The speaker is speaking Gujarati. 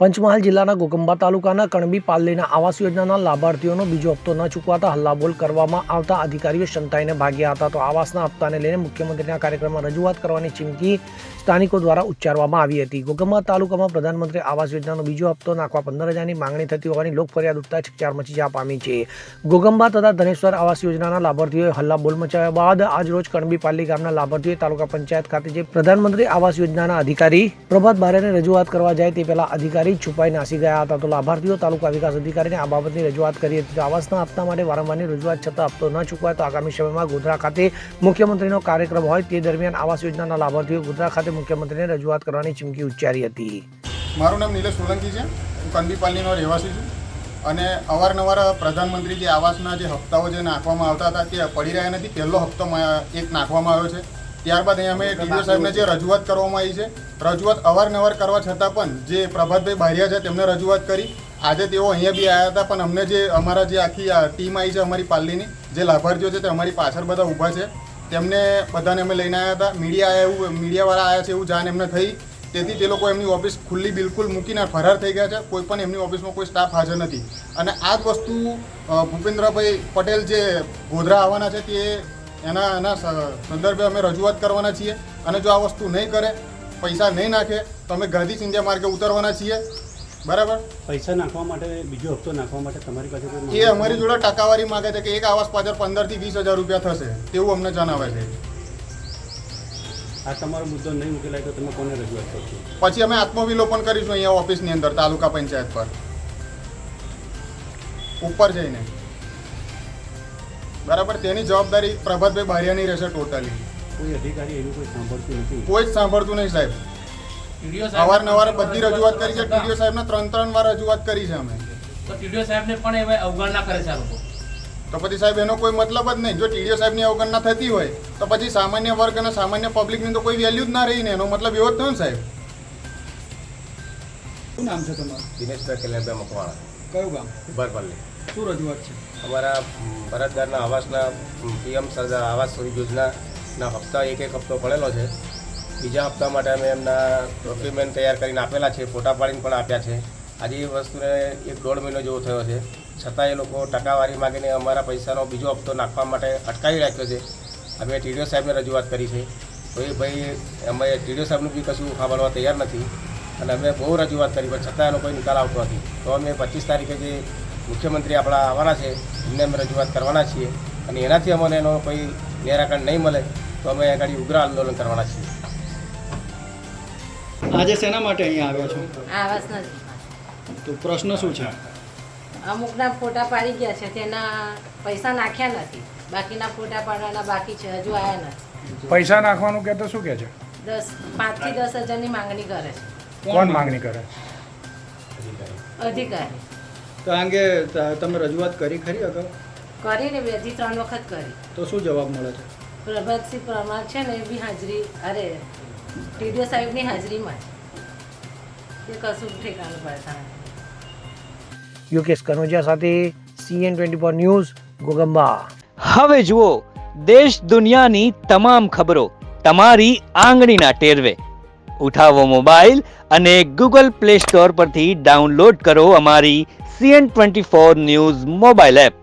પંચમહાલ જિલ્લાના ગોગંબા તાલુકાના કણબી પાલ્લીના આવાસ યોજનાના લાભાર્થીઓનો બીજો હપ્તો ન ચૂકવાતા હલ્લાબોલ કરવામાં આવતા અધિકારીઓ શંકાઈને ભાગ્યા હતા. તો આવાસના હપ્તાને લઈને મુખ્યમંત્રીના કાર્યક્રમમાં રજૂઆત કરવાની ચીમકી સ્થાનિકો દ્વારા ઉચ્ચારવામાં આવી હતી. ગોગંબા તાલુકામાં પ્રધાનમંત્રી આવાસ યોજનાનો બીજો હપ્તો નાખવા પંદર હજારની માંગણી થતી હોવાની લોક ફરિયાદ ઉઠતા ચકચાર મચી જવા પામી છે. ગોગંબા તથા ધનેશ્વર આવાસ યોજનાના લાભાર્થીઓએ હલ્લાબોલ મચાવ્યા બાદ આજ રોજ કણબી પાલ્લી ગામના લાભાર્થીઓએ તાલુકા પંચાયત ખાતે જે પ્રધાનમંત્રી આવાસ યોજનાના અધિકારી પ્રભાત બારેને રજૂઆત કરવા જાય તે પહેલા અધિકારી છુપાઈ નાસી ગયા હતા. તો લાભાર્થીઓ તાલુકા વિકાસ અધિકારીને આ બાબતની રજૂઆત કરી હતી. આવાસના હપ્તા માટે વારંવારની રજૂઆત છતાં હપ્તો ન ચૂકવાય તો આગામી સમયમાં ગોધરા ખાતે મુખ્યમંત્રીનો કાર્યક્રમ હોય તે દરમિયાન આવાસ યોજનાના લાભાર્થીઓ ગોધરા ખાતે મુખ્યમંત્રીને રજૂઆત કરવાની ચીમકી ઉચ્ચારી હતી. મારું નામ નિલેશ સોલંકી છે. હું કંદીપાલનીનો રહેવાસી છું. અને અવારનવાર પ્રધાનમંત્રી જે આવાસના જે હપ્તાઓ જે નાખવામાં આવતા હતા તે પડી રહ્યા નથી. પહેલો હપ્તો એક નાખવામાં આવ્યો છે. ત્યારબાદ અહીંયા અમે ટીડીઓ સાહેબને જે રજૂઆત કરવામાં આવી છે, રજૂઆત અવારનવાર કરવા છતાં પણ જે પ્રભાતભાઈ બારિયા છે તેમને રજૂઆત કરી. આજે તેઓ અહીંયા બી આવ્યા હતા, પણ અમને જે અમારા જે આખી ટીમ આવી છે અમારી પાલ્લીની જે લાભાર્થીઓ છે તે અમારી પાછળ બધા ઊભા છે. તેમને બધાને અમે લઈને આવ્યા હતા. મીડિયા એવું મીડિયાવાળા આવ્યા છે એવું જાણ એમને થઈ. તેથી તે લોકો એમની ઓફિસ ખુલ્લી બિલકુલ મૂકીને ફરાર થઈ ગયા છે. કોઈ પણ એમની ઓફિસમાં કોઈ સ્ટાફ હાજર નથી. અને આ જ વસ્તુ ભૂપેન્દ્રભાઈ પટેલ જે ગોધરા આવવાના છે તે એના એના સંદર્ભે અમે રજૂઆત કરવાના છીએ. અને જો આ વસ્તુ નહીં કરે, પૈસા નહીં નાખે, તો અમે ગાંધી ચિંધ્યા માર્ગે ઉતરવાના છીએ. બરાબર? પૈસા નાખવા માટે બીજો હપ્તો નાખવા માટે તમારી પાસે એ અમારી જોડે ટકાવારી માગે છે કે એક આવાસ પાછળ પંદરથી વીસ હજાર રૂપિયા થશે. તેવું અમને જણાવે છે. આ તમારો મુદ્દો નહીં ઉકેલાય તો તમે કોને રજૂઆત કરશો? પછી અમે આત્મવિલોપન કરીશું અહીંયા ઓફિસની અંદર તાલુકા પંચાયત પર. ઉપર જઈને. બરાબર? તેની જવાબદારી પ્રભાતભાઈ બારિયાની રહેશે ટોટલી કોઈ અધિકારી એનું કોઈ સાંભળતું નથી? કોઈ જ સાંભળતું નહીં સાહેબ. અવારનવાર બધી રજૂઆત કરી છે. ટીડીઓ સાહેબને ત્રણ ત્રણ વાર રજૂઆત કરી છે અમે. તો ટીડીઓ સાહેબને પણ એવા અવગણના કરે છે આ લોકો. તો પછી સાહેબ એનો કોઈ મતલબ જ નહીં. જો ટીડીઓ સાહેબની અવગણના થતી હોય તો પછી સામાન્ય વર્ગ અને સામાન્ય પબ્લિકની તો કોઈ વેલ્યુ જ ના રહી ને. એનો મતલબ એવો જ થયો ને સાહેબ. શું નામ છે તમારું? દિનેશભાઈ કલ્યાણભાઈ મકવાણા. કયું ગામ? ભરપલ્લી શું રજૂઆત છે? અમારા ભરતદારના આવાસના પીએમ સરદાર આવાસ યોજનાના હપ્તા એક એક હપ્તો પડેલો છે. બીજા હપ્તા માટે અમે એમના ડોક્યુમેન્ટ તૈયાર કરીને આપેલા છે, ફોટા પાડીને પણ આપ્યા છે. આજે એ વસ્તુને એક દોઢ મહિનો જેવો થયો છે. છતાં એ લોકો ટકાવારી માગીને અમારા પૈસાનો બીજો હપ્તો નાખવા માટે અટકાવી રાખ્યો છે. અમે ટીડીઓ સાહેબને રજૂઆત કરી છે. તો એ ભાઈ, અમે ટીડીઓ સાહેબનું બી કશું સાંભળવા તૈયાર નથી અને અમે બહુ રજૂઆત કરી, પણ છતાં એનો કોઈ નિકાલ આવતો નથી. તો અમે પચીસ તારીખે જે મુખ્યમંત્રી આપણા આવવાના છે, એમને અમે રજૂઆત કરવાના છીએ અને એનાથી અમને એનો કોઈ નિરાકરણ નહીં મળે, તો અમે આગળ ઉગ્ર આંદોલન કરવાના છીએ. આજે શેના માટે અહીંયા આવ્યા છો? આવાસ નથી તો પ્રશ્ન શું છે? અમુકના ફોટા પાડી ગયા છે તેના પૈસા નાખ્યા નથી. બાકીના ફોટા પાડવાના બાકી છે હજુ આવ્યા નથી. પૈસા નાખવાનું કે તો શું કહે છે? દસ પાંચથી દસ હજારની માંગણી કરે છે. કોણ માંગણી કરે અધિકારી. તો આ અંગે તમે રજૂઆત કરી ખરી અગાઉ? કરીને બેથી ત્રણ વખત કરી. તો શું જવાબ મળે છે? પ્રભાતસિંહ પ્રમાણ છે ને એ બી હાજરી અરે ટીડીઓ સાહેબની હાજરીમાં જ. એ કશું ઠેકાણું પડતા નથી યોગેશ કનોજિયા સાથે CN twenty four news Goghamba. હવે જુઓ દેશ દુનિયાની તમામ ખબરો તમારી આંગળીના ટેરવે. ઉઠાવો મોબાઈલ અને ગૂગલ પ્લે સ્ટોર પરથી ડાઉનલોડ કરો અમારી CN twenty four news mobile app.